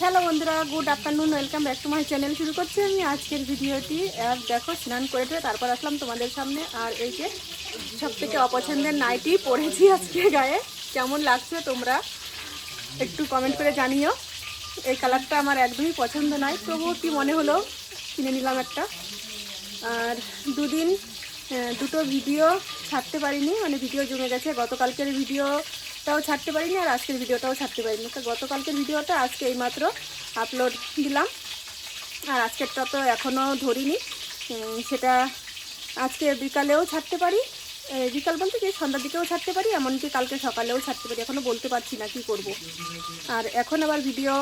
Hello বন্ধুরা, good afternoon, welcome back to my channel. শুরু করছি আমি আজকের ভিডিওটি। আর দেখো, স্নান করে টরে তারপর আসলাম তোমাদের সামনে। আর এই যে সব থেকে অপছন্দের নাইটি পরেছি আজকে গায়ে। কেমন লাগছে তোমরা একটু কমেন্ট করে জানিও। এই কালারটা আমার একদমই পছন্দ নয়। তবুও কি মনে হলো, কিনে নিলাম একটা। আর দুদিন দুটো ভিডিও ছাড়তে পারিনি। মানে ভিডিও জমে গেছে। গতকালকের ভিডিওটাও ছাড়তে পারিনি আর আজকের ভিডিওটাও ছাড়তে পারিনি। গতকালকের ভিডিওটা আজকে এইমাত্র আপলোড দিলাম। আর আজকেরটা তো এখনও ধরিনি। সেটা আজকে বিকালেও ছাড়তে পারি। বিকাল বলতে কি, সন্ধ্যার দিকেও ছাড়তে পারি, এমনকি কালকে সকালেও ছাড়তে পারি। এখনও বলতে পারছি না কি করব। আর এখন আবার ভিডিও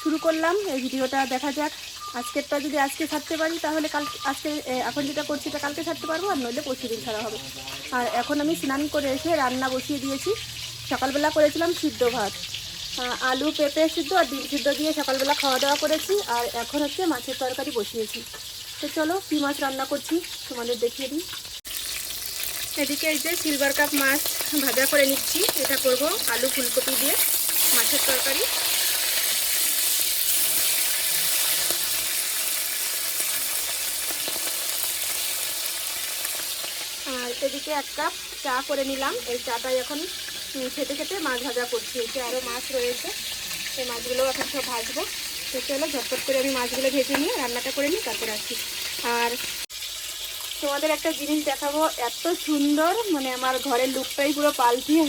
শুরু করলাম। এই ভিডিওটা দেখা যাক। আজকেরটা যদি আজকে ছাড়তে পারি, তাহলে কাল, আজকে এখন যেটা করছি কালকে ছাড়তে পারব, আর নইলে পরশু দিন ছাড়া হবে। আর এখন আমি স্নান করে এসে রান্না বসিয়ে দিয়েছি। সকালবেলা করেছিলাম সিদ্ধ ভাত। আলু, পেঁপে সিদ্ধ আর ডিম সিদ্ধ দিয়ে সকালবেলা খাওয়া দাওয়া করেছি আর এখন হচ্ছে মাছের তরকারি বসিয়েছি। তো চলো, কী মাছ রান্না করছি তোমাদের দেখিয়ে দিই। এদিকে এই যে সিলভার কাপ মাছ ভাজা করে নিচ্ছি। এটা করব আলু ফুলকপি দিয়ে মাছের তরকারি। আর এদিকে এক কাপ চা করে নিলাম। এই চাটাই এখন খেতে খেতে মাছ ভাজা করছি। এতে আরও মাছ রয়েছে, সেই মাছগুলো এখন সব ভাজবো। তো চলো ঝটপট করে আমি মাছগুলো ভেজে নিয়ে রান্নাটা করে নিই, তারপরে আসছি। আর তোমাদের একটা জিনিস দেখাবো, এত সুন্দর মানে আমার ঘরের লুকটাই পুরো পাল্টিয়ে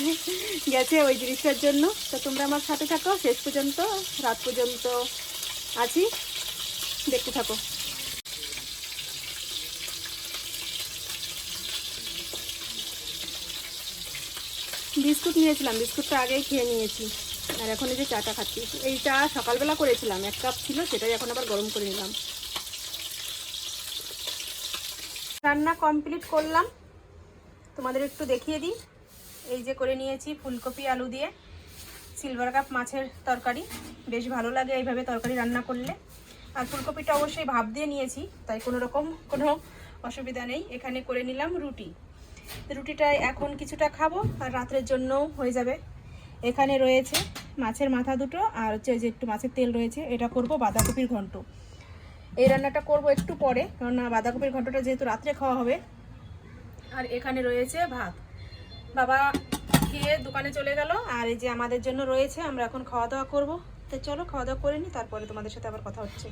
গেছে ওই জিনিসটার জন্য। তো তোমরা আমার সাথে থাকো, শেষ পর্যন্ত, রাত পর্যন্ত আছি। দেখতে থাকো। বিস্কুট নিয়েছিলাম, বিস্কুটটা আগেই খেয়ে নিয়েছি। আর এখন এই যে চাটা খাচ্ছি এই চা সকালবেলা করেছিলাম, এক কাপ ছিল, সেটাই এখন আবার গরম করে নিলাম। রান্না কমপ্লিট করলাম। তোমাদের একটু দেখিয়ে দিই। এই যে করে নিয়েছি ফুলকপি, আলু দিয়ে। সিলভার কাপ মাছের তরকারি। বেশ ভালো লাগে এইভাবে তরকারি রান্না করলে। আর ফুলকপিটা অবশ্যই ভাব দিয়ে নিয়েছি, তাই কোনো রকম কোনো অসুবিধা নেই। এখানে করে নিলাম রুটি। রুটিটা এখন কিছুটা খাব, আর রাত্রের জন্যও হয়ে যাবে। এখানে রয়েছে মাছের মাথা দুটো, আর হচ্ছে যে একটু মাছের তেল রয়েছে, এটা করব বাঁধাকপির ঘন্ট। এই রান্নাটা করব একটু পরে কারণ বাঁধাকপির ঘন্টটা যেহেতু রাত্রে খাওয়া হবে। আর এখানে রয়েছে ভাত। বাবা খেয়ে দোকানে চলে গেল, আর এই যে আমাদের জন্য রয়েছে, আমরা এখন খাওয়া দাওয়া করব। তো চলো খাওয়া দাওয়া করে নিই তারপরে তোমাদের সাথে আবার কথা হচ্ছে।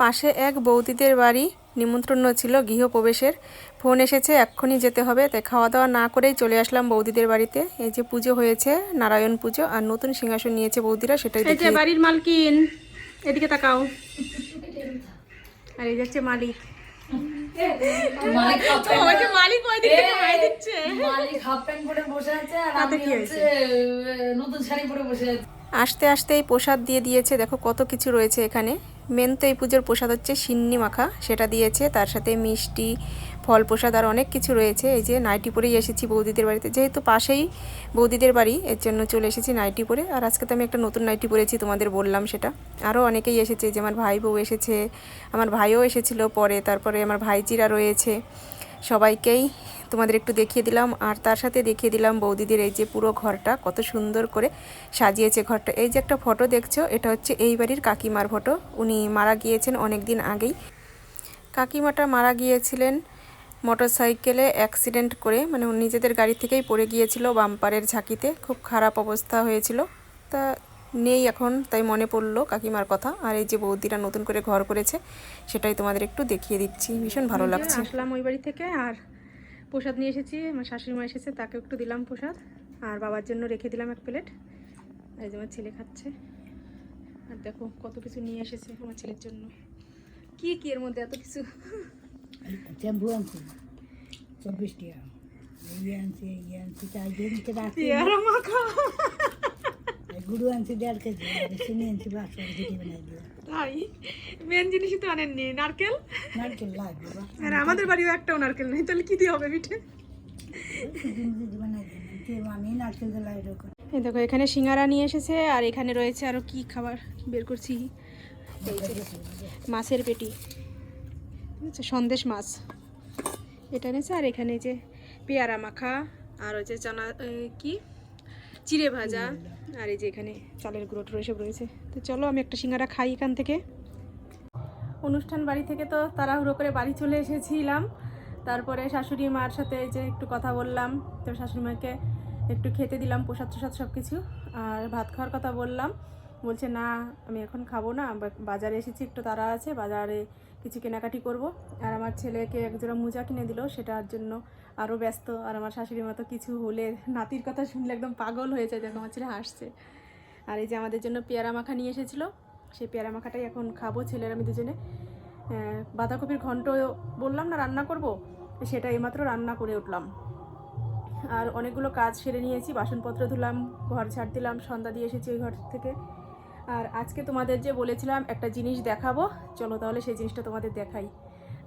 পাশে এক বৌদিদের বাড়ি নিমন্ত্রণ ছিল গৃহপ্রবেশের। ফোন এসেছে এক্ষুনি যেতে হবে। তাই খাওয়া দাওয়া না করেই চলে আসলাম বৌদিদের বাড়িতে। এই যে পুজো হয়েছে নারায়ণ পুজো আর নতুন সিংহাসন নিয়েছে বৌদিরা সেটাই দেখে যে বাড়ির মালকিন এদিকে তাকাও। আর এই যাচ্ছে মালিক। মালিক মালিক ওই দিক মালিক হাফ প্যান্ট পরে বসে আছে আর আমি হচ্ছে নতুন শাড়ি পরে বসে আছি। আসতে আসতে এই প্রসাদ দিয়ে দিয়েছে দেখো কত কিছু রয়েছে এখানে। মেন তো এই পুজোর প্রসাদ হচ্ছে সিন্নি মাখা সেটা দিয়েছে। তার সাথে মিষ্টি ফল প্রসাদ আর অনেক কিছু রয়েছে। এই যে নাইটি পরেই এসেছি বৌদিদের বাড়িতে। যেহেতু পাশেই বৌদিদের বাড়ি এর জন্য চলে এসেছি নাইটি পরে। আর আজকে তো আমি একটা নতুন নাইটি পরেছি তোমাদের বললাম সেটা। আরও অনেকেই এসেছে যে আমার ভাই বউ এসেছে আমার ভাইও এসেছিল পরে তারপরে আমার ভাইজিরা রয়েছে। সবাইকেই তোমাদের একটু দেখিয়ে দিলাম। আর তার সাথে দেখিয়ে দিলাম বৌদিদের এই যে পুরো ঘরটা, কত সুন্দর করে সাজিয়েছে ঘরটা। এই যে একটা ফটো দেখছ, এটা হচ্ছে এই বাড়ির কাকিমার ফটো। উনি মারা গিয়েছেন অনেক দিন আগেই। কাকিমাটা মারা গিয়েছিলেন মোটর সাইকেলে অ্যাক্সিডেন্ট করে মানে নিজেদের গাড়ি থেকেই পড়ে গিয়েছিল বাম্পারের ঝাঁকিতে। খুব খারাপ অবস্থা হয়েছিল। তা নেই এখন তাই মনে পড়ল কাকিমার কথা। আর এই যে বৌদিরা নতুন করে ঘর করেছে সেটাই তোমাদের একটু দেখিয়ে দিচ্ছি। ভীষণ ভালো লাগছে। আসলাম ওই বাড়ি থেকে আর প্রসাদ নিয়ে এসেছি। আমার শাশুড়ি মা এসেছে তাকে একটু দিলাম প্রসাদ। আর বাবার জন্য রেখে দিলাম এক প্লেট। এই যে আমার ছেলে খাচ্ছে। আর দেখো কত কিছু নিয়ে এসেছে আমার ছেলের জন্য। কি কি এর মধ্যে এত কিছু? চ্যাম্পু আনছি। চব্বিশ টাকা এই আনছি চার মাখা। গুঁড়ো আনছি দেড় কেজি চিনি আনছি বাক্স দিকে বানাই দিও তাই? মেন জিনিসই তো আনেননি নারকেল? নারকেল লাগবে আর আমাদের বাড়িও একটাও নারকেল নেই তাহলে কি দিয়ে হবে পিঠে এই দেখো এখানে সিঙ্গারা নিয়ে এসেছে আর এখানে রয়েছে আরও কি খাবার বের করছি? মাছের পেটি। আচ্ছা সন্দেশ মাছ। এটা নিয়েছে আর এখানে যে পেয়ারা মাখা আর হচ্ছে চানা কি? চিড়ে ভাজা। আর এই যে এখানে চালের গুঁড়ো টুড়ো এসব রয়েছে। তো চলো আমি একটা সিঙ্গারা খাই এখান থেকে। অনুষ্ঠান বাড়ি থেকে তো তাড়াহুড়ো করে বাড়ি চলে এসেছিলাম। তারপরে শাশুড়ি মার সাথে যে একটু কথা বললাম। তো শাশুড়ি মাকে একটু খেতে দিলাম প্রসাদ প্রসাদ সব কিছু আর ভাত খাওয়ার কথা বললাম। বলছে না আমি এখন খাব না। বাজারে এসেছি একটু তারা আছে। বাজারে কিছু কেনাকাটি করব। আর আমার ছেলেকে একজোড়া মোজা কিনে দিল, সেটার জন্য আরও ব্যস্ত। আর আমার শাশুড়ি মতো কিছু হলে নাতির কথা শুনলে একদম পাগল হয়ে যায়, দেখো আমার ছেলে হাসছে। আর এই যে আমাদের জন্য পেয়ারা মাখা নিয়ে এসেছিল, সেই পেয়ারা মাখাটাই এখন খাব ছেলের আমি দুজনে। বাঁধাকপির ঘন্ট বললাম না রান্না করব? সেটা এইমাত্র রান্না করে উঠলাম। আর অনেকগুলো কাজ সেরে নিয়েছি, বাসনপত্র ধুলাম, ঘর ছাড় দিলাম, সন্ধ্যা দিয়ে এসেছি ওই ঘর থেকে। আর আজকে তোমাদের যে বলেছিলাম একটা জিনিস দেখাবো, চলো তাহলে সেই জিনিসটা তোমাদের দেখাই।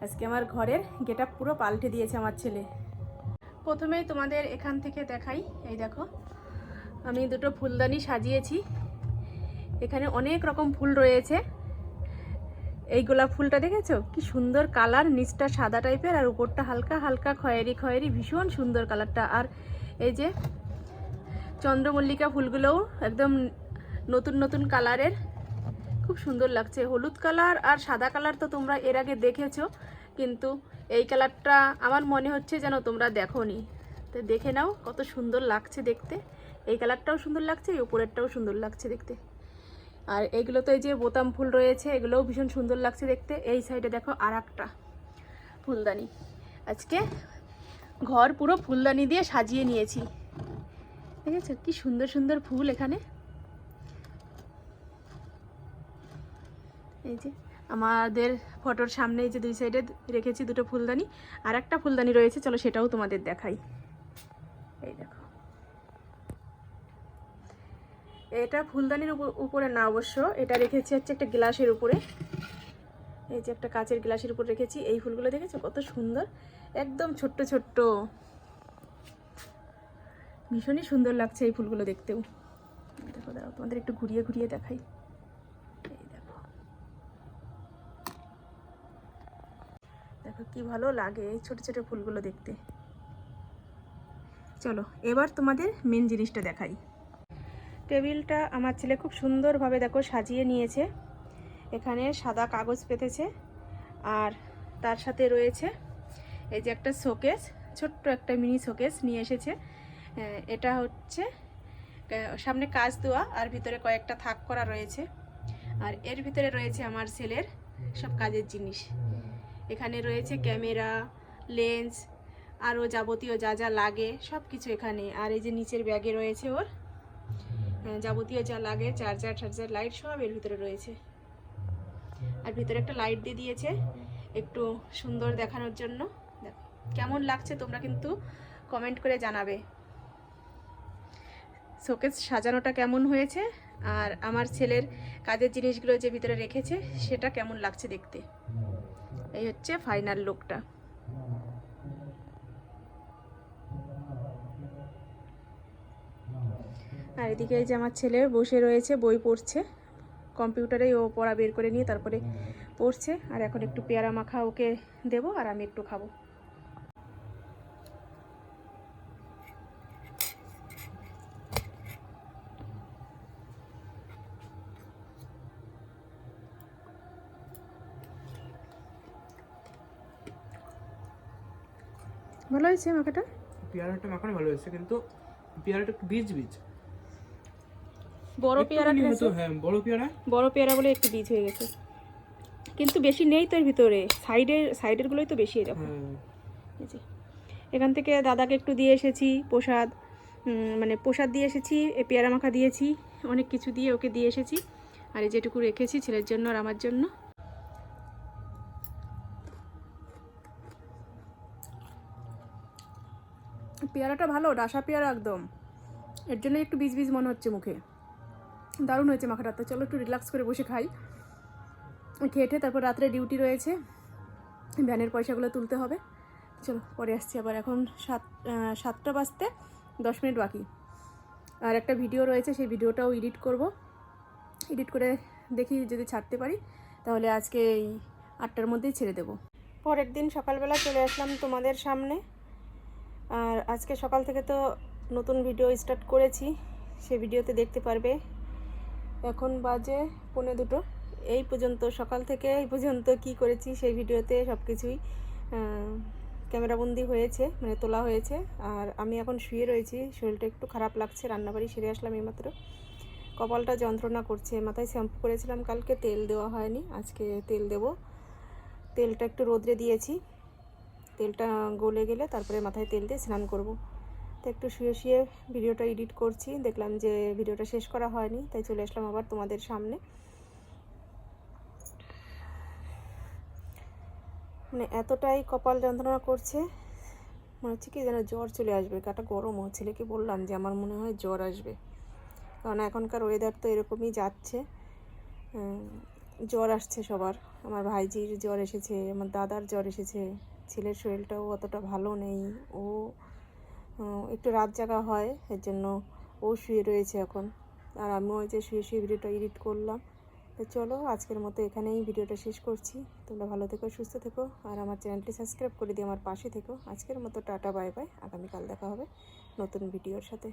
আজকে আমার ঘরের গেট পুরো পাল্টে দিয়েছে আমার ছেলে। প্রথমেই তোমাদের এখান থেকে দেখাই, এই দেখো। আমি দুটো ফুলদানি সাজিয়েছি। এখানে অনেক রকম ফুল রয়েছে। এই গোলাপ ফুলটা দেখেছ? কি সুন্দর কালার, নিচটা সাদা টাইপের আর উপরটা হালকা হালকা খয়েরি খয়েরি, ভীষণ সুন্দর কালারটা। আর এই যে চন্দ্রমল্লিকা ফুলগুলোও একদম নতুন নতুন কালারের। খুব সুন্দর লাগছে। হলুদ কালার আর সাদা কালার তো তোমরা এর আগে দেখেছ, কিন্তু এই কালারটা আমার মনে হচ্ছে যেন তোমরা দেখো নি তো দেখে নাও কত সুন্দর লাগছে দেখতে। এই কালারটাও সুন্দর লাগছে, এই উপরেরটাও সুন্দর লাগছে দেখতে। আর এগুলো তো এই যে বোতাম ফুল রয়েছে, এগুলোও ভীষণ সুন্দর লাগছে দেখতে। এই সাইডে দেখো আর একটা ফুলদানি। আজকে ঘর পুরো ফুলদানি দিয়ে সাজিয়ে নিয়েছি। ঠিক আছে কি সুন্দর সুন্দর ফুল এখানে। এই যে আমাদের ফটোর সামনে এই যে দুই সাইডে রেখেছি দুটো ফুলদানি, আর একটা ফুলদানি রয়েছে, চলো সেটাও তোমাদের দেখাই। এই দেখো। এটা ফুলদানির উপ- উপরে না অবশ্য, এটা রেখেছি হচ্ছে একটা গ্লাসের উপরে। এই যে একটা কাচের গ্লাসের উপর রেখেছি, এই ফুলগুলো দেখেছ কত সুন্দর? একদম ছোট্ট ছোট্ট। ভীষণই সুন্দর লাগছে এই ফুলগুলো দেখতেও। দেখো, দাঁড়াও, তোমাদের একটু ঘুরিয়ে ঘুরিয়ে দেখাই এই দেখো দেখো কি ভালো লাগে এই ছোট ছোট ফুলগুলো দেখতে। চলো, এবার তোমাদের মেন জিনিসটা দেখাই। টেবিলটা আমার ছেলে খুব সুন্দরভাবে দেখো সাজিয়ে নিয়েছে। এখানে সাদা কাগজ পেতেছে আর তার সাথে রয়েছে এই যে একটা শোকেস, ছোট্ট একটা মিনি শোকেস নিয়ে এসেছে। এটা হচ্ছে সামনে কাজ দেওয়া আর ভিতরে কয়েকটা থাক করা রয়েছে। আর এর ভিতরে রয়েছে আমার ছেলের সব কাজের জিনিস। এখানে রয়েছে ক্যামেরা, লেন্স, আরও যাবতীয় যা যা লাগে সব কিছু এখানে। আর এই যে নিচের ব্যাগে রয়েছে ওর যাবতীয় যা লাগে, চার্জার, টার্জার, লাইট সব এর ভিতরে রয়েছে। আর ভিতরে একটা লাইট দিয়ে দিয়েছে, একটু সুন্দর দেখানোর জন্য। কেমন লাগছে তোমরা কিন্তু কমেন্ট করে জানাবে। শোকেস সাজানোটা কেমন হয়েছে? আর আমার ছেলের কাজের জিনিসগুলো যে ভিতরে রেখেছে, সেটা কেমন লাগছে দেখতে? এই হচ্ছে ফাইনাল লুকটা আর এদিকে এই যে আমার ছেলে বসে রয়েছে, বই পড়ছে। কম্পিউটারে ও পড়া বের করে নিয়ে তারপরে পড়ছে। আর এখন একটু পেয়ারা মাখা ওকে দেবো আর আমি একটু খাব। ভালো হয়েছে মাখাটা? পেয়ারাটা মাখানো ভালো হয়েছে কিন্তু পেয়ারাটা একটু বীজ বীজ। বড় পেয়ারা হ্যাঁ বড় পেয়ারা। বড় পেয়ারা বলে একটু বীজ হয়ে গেছে। কিন্তু বেশি নেই তো এর ভিতরে সাইডের সাইডেরগুলোই তো বেশি এরকম। হ্যাঁ। এই যে। এখান থেকে দাদাকে একটু দিয়ে এসেছি প্রসাদ মানে প্রসাদ দিয়ে এসেছি এ পেয়ারা মাখা দিয়েছি অনেক কিছু দিয়ে ওকে দিয়ে এসেছি। আর এই যেটুকু রেখেছি ছেলের জন্য আর আমার জন্য। পেয়ারাটা ভালো, ডাসা পেয়ারা একদম। এর জন্য একটু বীজ বীজ মনে হচ্ছে মুখে। দারুণ হয়েছে মাখাটা। তো চলো একটু রিল্যাক্স করে বসে খাই। খেয়ে টেয়ে তারপর রাত্রে ডিউটি রয়েছে। ভ্যানের পয়সাগুলো তুলতে হবে। চলো, পরে আসছি আবার। এখন সাত সাতটা বাজতে দশ মিনিট বাকি। আর একটা ভিডিও রয়েছে, সেই ভিডিওটাও এডিট করব। এডিট করে দেখি যদি ছাড়তে পারি, তাহলে আজকে এই আটটার মধ্যেই ছেড়ে দেবো। পরের দিন সকালবেলা চলে আসলাম তোমাদের সামনে। আর আজকে সকাল থেকে তো নতুন ভিডিও স্টার্ট করেছি। সে ভিডিওতে দেখতে পারবে। এখন বাজে পৌনে দুটো। এই পর্যন্ত, সকাল থেকে এই পর্যন্ত কি করেছি সেই ভিডিওতে সব কিছুই ক্যামেরাবন্দি হয়েছে মানে তোলা হয়েছে। আর আমি এখন শুয়ে রয়েছি, শরীরটা একটু খারাপ লাগছে, রান্নাবাড়ি সেরে আসলাম এইমাত্র। কপালটা যন্ত্রণা করছে, মাথায় শ্যাম্পু করেছিলাম, কালকে তেল দেওয়া হয়নি, আজকে তেল দেব। তেলটা একটু রোদ্রে দিয়েছি। তেলটা গলে গেলে তারপরে মাথায় তেল দিয়ে স্নান করব। তো একটু শুয়ে শুয়ে ভিডিওটা এডিট করছি, দেখলাম যে ভিডিওটা শেষ করা হয়নি, তাই চলে আসলাম আবার তোমাদের সামনে। মানে এতটাই কপাল যন্ত্রণা করছে, মনে হচ্ছে কি যেন জ্বর চলে আসবে, গাটা গরম ছেলেকে বললাম যে আমার মনে হয় জ্বর আসবে, কারণ এখনকার ওয়েদার তো এরকমই যাচ্ছে। জ্বর আসছে সবার। আমার ভাইজির জ্বর এসেছে, আমার দাদার জ্বর এসেছে ছেলের শরীরটাও অতটা ভালো নেই। ও একটু রাত জাগা হয়, এর জন্য ও শুয়ে রয়েছে এখন। আর আমিও যে শুয়ে শুয়ে ভিডিওটা এডিট করলাম। তো চলো, আজকের মতো এখানেই ভিডিওটা শেষ করছি। তোমরা ভালো থেকো, সুস্থ থেকো, আর আমার চ্যানেলটি সাবস্ক্রাইব করে দিয়ে আমার পাশে থেকো। আজকের মতো টাটা, বাই বাই। আগামীকাল দেখা হবে নতুন ভিডিওর সাথে।